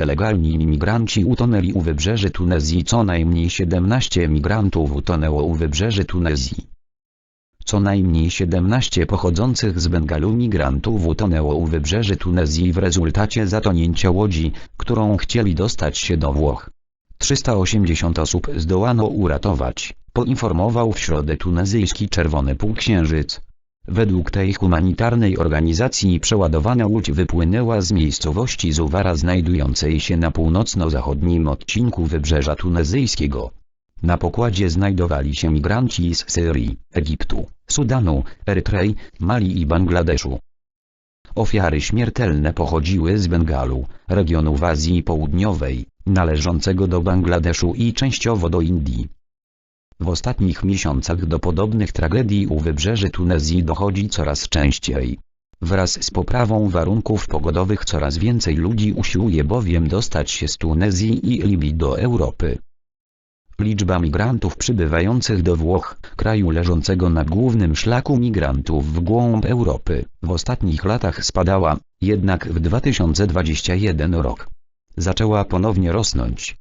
nielegalni imigranci utonęli u wybrzeży Tunezji. Co najmniej 17 migrantów utonęło u wybrzeży Tunezji. Co najmniej 17 pochodzących z Bengalu migrantów utonęło u wybrzeży Tunezji w rezultacie zatonięcia łodzi, którą chcieli dostać się do Włoch. 380 osób zdołano uratować, poinformował w środę tunezyjski Czerwony Półksiężyc. Według tej humanitarnej organizacji przeładowana łódź wypłynęła z miejscowości Zuwara znajdującej się na północno-zachodnim odcinku wybrzeża tunezyjskiego. Na pokładzie znajdowali się migranci z Syrii, Egiptu, Sudanu, Erytrei, Mali i Bangladeszu. Ofiary śmiertelne pochodziły z Bengalu, regionu w Azji Południowej, należącego do Bangladeszu i częściowo do Indii. W ostatnich miesiącach do podobnych tragedii u wybrzeży Tunezji dochodzi coraz częściej. Wraz z poprawą warunków pogodowych coraz więcej ludzi usiłuje bowiem dostać się z Tunezji i Libii do Europy. Liczba migrantów przybywających do Włoch, kraju leżącego na głównym szlaku migrantów w głąb Europy, w ostatnich latach spadała, jednak w 2021 rok zaczęła ponownie rosnąć.